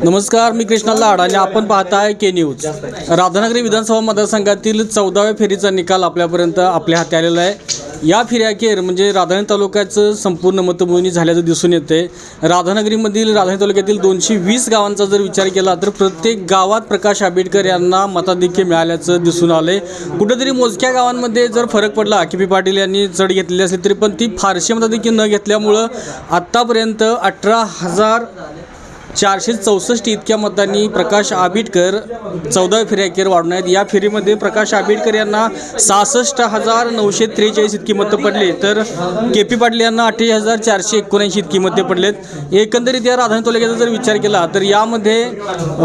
नमस्कार मी कृष्णा लाड आणि आपण पाहताय के न्यूज राधानगरी विधानसभा मतदारसंघातील चौदाव्या फेरीचा निकाल आपल्यापर्यंत आपल्या हाती आलेला आहे. या फेऱ्याखेर म्हणजे राधानगरी तालुक्याचं संपूर्ण मतमोजणी झाल्याचं दिसून येते राधानगरीमधील राधानगरी तालुक्यातील दोनशे वीस गावांचा जर विचार केला तर प्रत्येक गावात प्रकाश आंबेडकर यांना मताधिक्य मिळाल्याचं दिसून आले कुठेतरी मोजक्या गावांमध्ये जर फरक पडला के पी पाटील यांनी चढ घेतलेली असली तरी पण ती फारशी मताधिक्य न घेतल्यामुळं आत्तापर्यंत अठरा हजार चारशे चौसष्ट इतक्या मतांनी प्रकाश आंबेडकर चौदाव्या फेऱ्याखेर वाढून आहेत. या फेरीमध्ये प्रकाश आंबेडकर यांना सहासष्ट हजार नऊशे त्रेचाळीस इतकी मतं पडले. तर के पी पाटील यांना अठ्ठेचाळीस हजार चारशे एकोणऐंशी इतकी मते पडलेत. एकंदरीत या राधान तालुक्याचा जर विचार केला तर यामध्ये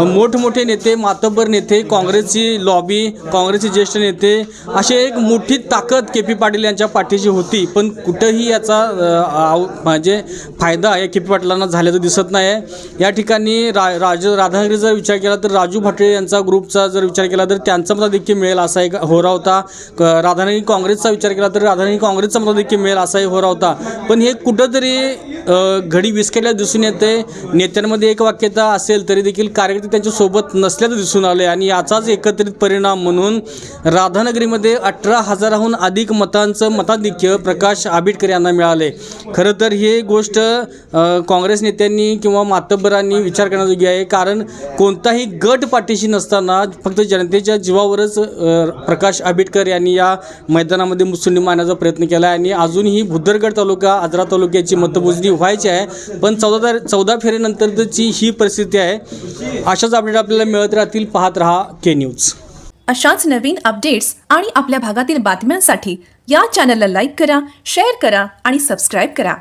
मोठमोठे नेते मातब्बर नेते काँग्रेसची लॉबी काँग्रेसचे ज्येष्ठ नेते असे एक मोठी ताकद के पी पाटील यांच्या पाठीशी होती. पण कुठंही याचा आव- म्हणजे फायदा या के पी पाटलांना झाल्याचं दिसत नाही आहे या ठिकाणी रा राज राधानगरीचा जर विचार केला तर राजू भाटळे यांचा ग्रुपचा जर विचार केला तर त्यांचा मताधिक्य मिळेल असा एक होरा होता. क- राधानगरी काँग्रेसचा विचार केला तर राधानगरी काँग्रेसचा मताधिक्य मिळेल असाही होरा होता. पण हे कुठंतरी घडी विस्कटल्या दिसून येते. नेत्यांमध्ये एक वाक्यता असेल तरी देखील कार्यकर्ते त्यांच्यासोबत नसल्याचं दिसून आले आणि याचाच एकत्रित परिणाम म्हणून राधानगरीमध्ये अठरा हजाराहून अधिक मतांचं मताधिक्य प्रकाश आंबेडकर यांना मिळाले खरं तर ही गोष्ट काँग्रेस नेत्यांनी किंवा मातब्बरांनी विचार करण्याजोगी आहे. कारण कोणताही गट पाठीशी नसताना फक्त जनतेच्या जीवावरच प्रकाश आंबेडकर यांनी या मैदानामध्ये मुसंडी मारण्याचा प्रयत्न केला आहे आणि अजूनही भुदरगड तालुका आजरा तालुक्याची मतमोजणी व्हायची आहे. पण चौदा तारीख चौदा फेरीनंतरची ही परिस्थिती आहे. अशाच अपडेट आपल्याला मिळत राहतील. पाहत रहा के न्यूज अशाच नवीन अपडेट्स आणि आपल्या भागातील बातम्यांसाठी या चॅनलला लाईक करा शेअर करा आणि सबस्क्राईब करा.